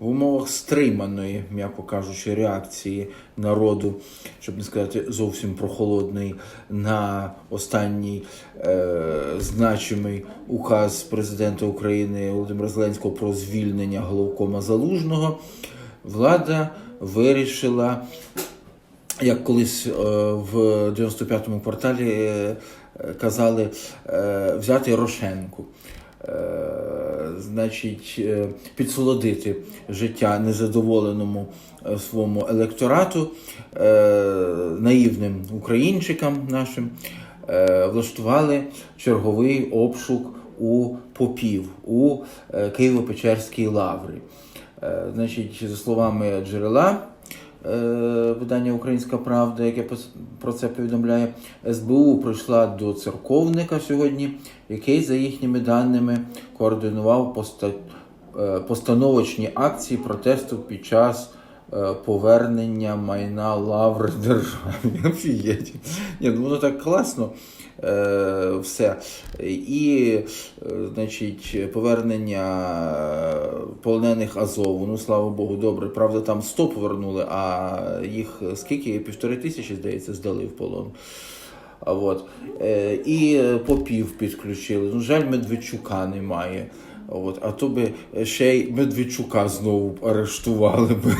в умовах стриманої, м'яко кажучи, реакції народу, щоб не сказати зовсім прохолодний, на останній е, значимий указ президента України Володимира Зеленського про звільнення головкома Залужного, влада вирішила як колись е, в 95-му кварталі е, казали, е, взяти Рошенку. Значить, е, підсолодити життя незадоволеному е, своєму електорату, е, наївним українчикам нашим, влаштували черговий обшук у попів у Києво-Печерській лаврі. Значить, за словами джерела видання Українська Правда, яке про це повідомляє, СБУ прийшла до церковника сьогодні, який, за їхніми даними, координував е, постановочні акції протесту під час е, повернення майна лаври державі. Ні, ну воно так класно. Е, все. І, е, значить, повернення е, полонених Азову. Ну, слава Богу, добре. Правда, там 100 повернули, а їх скільки? Півтори тисячі, здається, здали в полон. А от. Е, і е, попів підключили. Ну, жаль, Медведчука немає. От, а то би ще й Медведчука знову арештували б.